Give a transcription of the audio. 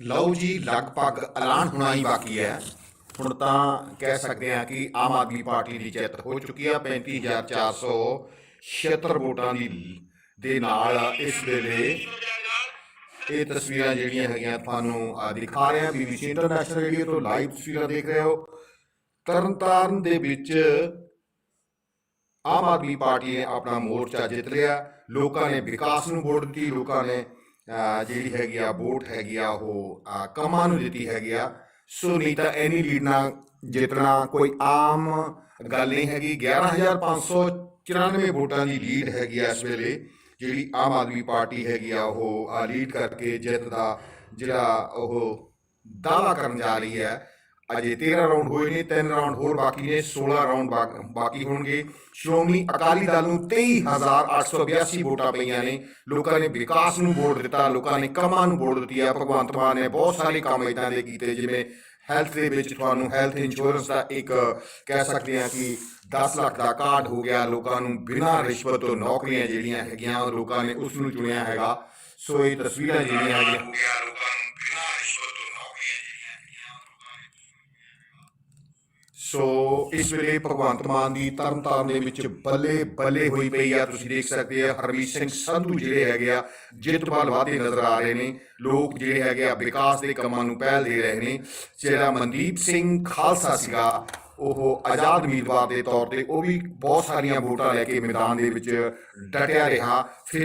ਲਓ ਜੀ, ਲਗਭਗ ਐਲਾਨ ਹੋਣਾ ਹੀ ਬਾਕੀ ਹੈ। ਹੁਣ ਤਾਂ ਕਹਿ ਸਕਦੇ ਹਾਂ ਕਿ ਆਮ ਆਦਮੀ ਪਾਰਟੀ ਦੀ ਜਿੱਤ ਹੋ ਚੁੱਕੀ ਹੈ 35476 ਵੋਟਾਂ ਦੀ ਦੇ ਨਾਲ ਇਸ ਵੇਲੇ ਇਹ ਤਸਵੀਰਾਂ ਜਿਹੜੀਆਂ ਹੈਗੀਆਂ ਤੁਹਾਨੂੰ ਦਿਖਾ ਰਹੇ ਹਾਂ। ਬੀਬੀਸੀ ਇੰਟਰਨੈਸ਼ਨਲ ਰੇਡੀਓ ਤੋਂ ਲਾਈਵ ਤਸਵੀਰਾਂ ਦੇਖ ਰਹੇ ਹੋ। ਤਰਨਤਾਰਨ ਦੇ ਵਿੱਚ ਆਮ ਆਦਮੀ ਪਾਰਟੀ ਨੇ ਆਪਣਾ ਮੋਰਚਾ ਜਿੱਤ ਲਿਆ। ਲੋਕਾਂ ਨੇ ਵਿਕਾਸ ਨੂੰ ਵੋਟ ਦਿੱਤੀ, ਲੋਕਾਂ ਨੇ ਜਿਹੜੀ ਹੈਗੀ ਆ ਵੋਟ ਹੈਗੀ ਆ ਉਹ ਅਹ, ਕੰਮਾਂ ਨੂੰ ਦਿੱਤੀ ਹੈਗੀ ਆ। ਸੋ ਨਹੀਂ ਤਾਂ ਐਨੀ ਲੀਡ ਨਾਲ ਜਿੱਤਣਾ ਕੋਈ ਆਮ ਗੱਲ ਨਹੀਂ ਹੈਗੀ। 11594 ਵੋਟਾਂ ਦੀ ਲੀਡ ਹੈਗੀ ਆ ਇਸ ਵੇਲੇ ਜਿਹੜੀ ਆਮ ਆਦਮੀ ਪਾਰਟੀ ਹੈਗੀ ਆ ਉਹ ਲੀਡ ਕਰਕੇ ਜਿੱਤ ਦਾ ਜਿਹੜਾ ਉਹ ਦਾਵਾ ਕਰਨ ਜਾ ਰਹੀ ਹੈ। ਅਜੇ 13 ਰਾਉਂਡ ਹੋਏ ਨੇ 3 ਰਾਉਂਡ ਹੋਰ ਬਾਕੀ ਨੇ 16 ਰਾਉਂਡ ਬਾਕੀ ਹੋਣਗੇ। ਸ਼੍ਰੋਮਣੀ ਅਕਾਲੀ ਦਲ ਨੂੰ 23882 ਵੋਟਾਂ ਪਈਆਂ ਨੇ। ਲੋਕਾਂ ਨੇ ਵਿਕਾਸ ਨੂੰ ਵੋਟ ਦਿੱਤਾ, ਲੋਕਾਂ ਨੇ ਕੰਮਾਂ ਨੂੰ ਵੋਟ ਦਿੱਤੀ ਹੈ ਭਗਵੰਤ ਮਾਨ ਨੇ ਬਹੁਤ ਸਾਰੇ ਕੰਮ ਇਦਾਂ ਦੇ ਕੀਤੇ, ਜਿਵੇਂ ਹੈਲਥ ਦੇ ਵਿੱਚ ਤੁਹਾਨੂੰ ਹੈਲਥ ਇੰਸ਼ੋਰੈਂਸ ਦਾ ਇੱਕ ਕਹਿ ਸਕਦੇ ਹਾਂ ਕਿ 10 ਲੱਖ ਦਾ ਕਾਰਡ ਹੋ ਗਿਆ। ਲੋਕਾਂ ਨੂੰ ਬਿਨਾਂ ਰਿਸ਼ਵਤ ਤੋਂ ਨੌਕਰੀਆਂ ਜਿਹੜੀਆਂ ਹੈਗੀਆਂ, ਉਹ ਲੋਕਾਂ ਨੇ ਉਸ ਨੂੰ ਚੁਣਿਆ ਹੈਗਾ। ਸੋ ਇਹ ਤਸਵੀਰਾਂ ਜਿਹੜੀਆਂ ਹੈਗੀਆਂ ਲੋਕਾਂ ਨੂੰ ਬਿਨਾਂ ਰਿਸ਼ਵਤ ਤੋਂ ਨੌਕਰੀਆਂ ਜਿਹੜੀਆਂ ਸੋ ਇਸ ਵੇਲੇ ਭਗਵੰਤ ਮਾਨ ਦੀ ਤਰਨਤਾਰਨ ਦੇ ਵਿੱਚ ਬੱਲੇ ਬੱਲੇ ਹੋਈ ਪਈ ਆ। ਤੁਸੀਂ ਦੇਖ ਸਕਦੇ ਆ, ਹਰਮੀਤ ਸਿੰਘ ਸੰਧੂ ਜਿਹੜੇ ਹੈਗੇ ਆ ਜਿੱਤ ਵੱਲ ਵਾਧੇ ਨਜ਼ਰ ਆ ਰਹੇ ਨੇ। ਲੋਕ ਜਿਹੜੇ ਹੈਗੇ ਆ, ਵਿਕਾਸ ਦੇ ਕੰਮਾਂ ਨੂੰ ਪਹਿਲ ਦੇ ਰਹੇ ਨੇ। ਜਿਹੜਾ ਮਨਦੀਪ ਸਿੰਘ ਖਾਲਸਾ ਸੀਗਾ, ਉਹ ਆਜ਼ਾਦ ਉਮੀਦਵਾਰ ਦੇ ਤੌਰ ਤੇ ਉਹ ਵੀ ਬਹੁਤ ਸਾਰੀਆਂ ਵੋਟਾਂ ਲੈ ਕੇ ਮੈਦਾਨ ਦੇ ਵਿੱਚ ਡਟਿਆ ਰਿਹਾ। ਫਿਰ